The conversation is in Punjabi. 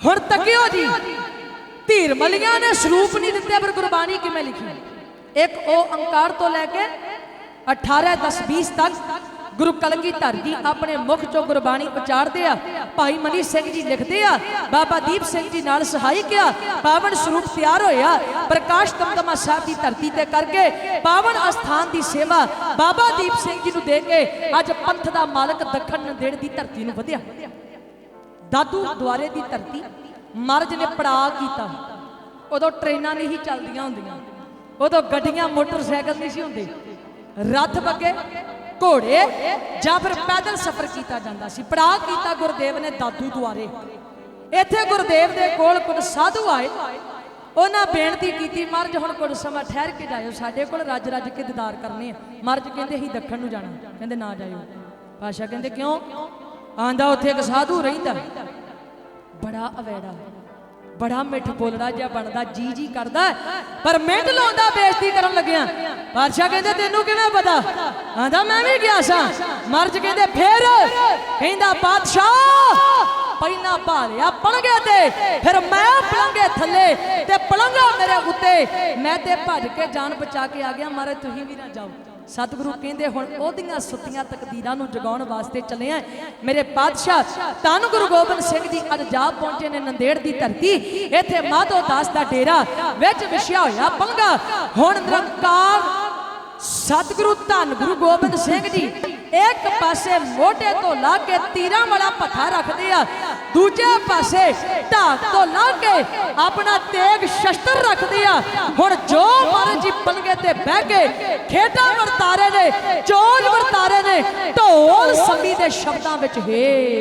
ਹੁਣ ਤੱਕਿਓ ਜੀ, ਧੀਰ ਮਲੀਆਂ ਨੇ ਸਰੂਪ ਨਹੀਂ ਦਿੱਤੇ, ਪਰ ਗੁਰਬਾਣੀ ਕਿਵੇਂ ਲਿਖੀ? ਇੱਕ ਉਹ ਅੰਕਾਰ ਤੋਂ ਲੈ ਕੇ 18 10 20 ਤੱਕ ਗੁਰੂ ਕਲਗੀਧਰ ਜੀ ਆਪਣੇ ਮੁਖ ਚੋਂ ਗੁਰਬਾਣੀ ਉਚਾਰਦੇ ਆ। ਭਾਈ ਮਨੀ ਸਿੰਘ ਜੀ ਲਿਖਦੇ ਆ, ਬਾਬਾ ਦੀਪ ਸਿੰਘ ਜੀ ਨਾਲ ਸਹਾਇਕ ਆ ਪਾਵਨ ਸਰੂਪ ਤਿਆਰ ਹੋਇਆ, ਪ੍ਰਕਾਸ਼ ਦਮਦਮਾ ਸਾਹਿਬ ਦੀ ਧਰਤੀ ਤੇ ਕਰਕੇ ਪਾਵਨ ਅਸਥਾਨ ਦੀ ਸੇਵਾ ਬਾਬਾ ਦੀਪ ਸਿੰਘ ਜੀ ਨੂੰ ਦੇ ਕੇ ਅੱਜ ਪੰਥ ਦਾ ਮਾਲਕ ਦੱਖਣ ਨੰਦੇੜ ਦੀ ਧਰਤੀ ਨੂੰ ਵਧਿਆ। ਦਾਦੂ ਦੁਆਰੇ ਦੀ ਧਰਤੀ ਮਰਜ਼ ਨੇ ਪੜਾ ਕੀਤਾ। ਉਦੋਂ ਟ੍ਰੇਨਾਂ ਨਹੀਂ ਸੀ ਚੱਲਦੀਆਂ ਹੁੰਦੀਆਂ। ਉਦੋਂ ਗੱਡੀਆਂ, ਮੋਟਰਸਾਈਕਲ ਨਹੀਂ ਸੀ ਹੁੰਦੇ। ਰੱਥ ਬੱਗੇ, ਘੋੜੇ ਜਾਂ ਫਿਰ ਪੈਦਲ ਸਫ਼ਰ ਕੀਤਾ ਜਾਂਦਾ ਸੀ। ਪੜਾ ਕੀਤਾ ਗੁਰਦੇਵ ਨੇ ਦਾਦੂ ਦੁਆਰੇ। ਇੱਥੇ ਗੁਰਦੇਵ ਦੇ ਕੋਲ ਕੁਝ ਸਾਧੂ ਆਏ। ਉਹਨਾਂ ਬੇਨਤੀ ਕੀਤੀ ਮਹਾਰਾਜ ਹੁਣ ਕੁਝ ਸਮਾਂ ਠਹਿਰ ਕੇ ਜਾਇਓ। ਸਾਡੇ ਕੋਲ ਰੱਜ ਰੱਜ ਕੇ ਦੀਦਾਰ ਕਰਨੇ ਆ। ਮਹਾਰਾਜ ਕਹਿੰਦੇ, ਅਸੀਂ ਦੱਖਣ ਨੂੰ ਜਾਣਾ। ਕਹਿੰਦੇ, ਨਾ ਜਾਇਓ। ਪਾਸ਼ਾ ਕਹਿੰਦੇ, ਕਿਉਂ? ਆਂਦਾ ਉੱਥੇ ਇੱਕ ਸਾਧੂ ਰਹਿੰਦਾ। ਬੜਾ ਅਵੇੜਾ, ਬੜਾ ਮਿੱਠ ਬੋਲਦਾ ਜਿਹਾ ਬਣਦਾ, ਜੀ ਜੀ ਕਰਦਾ। ਪਰ ਮਿਹਨਤ ਲਾਉਂਦਾ, ਬੇਇੱਜ਼ਤੀ ਕਰਨ ਲੱਗਿਆ। ਬਾਦਸ਼ਾਹ ਕਹਿੰਦੇ, ਤੈਨੂੰ ਕਿਵੇਂ ਪਤਾ? ਆਂਦਾ, ਮੈਂ ਵੀ ਗਿਆ ਸਾਂ। ਮਰਜ ਕਹਿੰਦੇ, ਫੇਰ? ਕਹਿੰਦਾ, ਬਾਦਸ਼ਾਹ, ਪਹਿਲਾਂ ਭਾਲਿਆ ਪਲੰਗੇ ਤੇ, ਫਿਰ ਮੈਂ ਪਲੰਗੇ ਥੱਲੇ ਤੇ ਪਲੰਗਾ ਮੇਰੇ ਉੱਤੇ। ਮੈਂ ਤੇ ਭੱਜ ਕੇ ਜਾਨ ਬਚਾ ਕੇ ਆ ਗਿਆ। ਮਾਰੇ, ਤੁਸੀਂ ਵੀ ਨਾ ਜਾਓ। ਸਤਿਗੁਰੂ ਕਹਿੰਦੇ ਹੁਣ ਉਹਦੀਆਂ ਸੁੱਤੀਆਂ ਤਕਦੀਰਾਂ ਨੂੰ ਜਗਾਉਣ ਵਾਸਤੇ ਚੱਲੇ ਆ। ਮੇਰੇ ਪਾਤਸ਼ਾਹ, ਧੰਨ ਗੁਰੂ ਗੋਬਿੰਦ ਸਿੰਘ ਜੀ ਅੱਜ ਜਾ ਪਹੁੰਚੇ ਨੇ ਨੰਦੇੜ ਦੀ ਧਰਤੀ। ਇੱਥੇ ਮਾਧੋ ਦਾਸ ਦਾ ਡੇਰਾ ਵਿੱਚ ਵਿਛਿਆ ਹੋਇਆ ਪੰਗਾ। ਹੁਣ ਨਿਰੰਕਾਰ ਸਤਿਗੁਰੂ, ਧੰਨ ਗੁਰੂ ਗੋਬਿੰਦ ਸਿੰਘ ਜੀ ਇੱਕ ਪਾਸੇ ਮੋਢੇ ਤੋਂ ਲਾ ਕੇ ਤੀਰਾਂ ਵਾਲਾ ਪੱਥਾ ਰੱਖਦੇ ਆ, ਦੂਜੇ ਪਾਸੇ ਢਾਕ ਤੋਂ ਲਾ ਕੇ ਆਪਣਾ ਤੇਗ ਸ਼ਸਤਰ ਰੱਖਦੇ ਆ। ਹੁਣ ਜੋ ਮਹਾਰਾਜ ਪਲਗੇ ਤੇ ਬਹਿ ਕੇ ਖੇਡਾਂ ਵਰਤਾਰੇ ਨੇ ਚੋਲ ਵਰਤਾਰੇ ਨੇ, ਢੋਲ ਸੰਮੀ ਦੇ ਸ਼ਬਦਾਂ ਵਿੱਚ ਹੈ।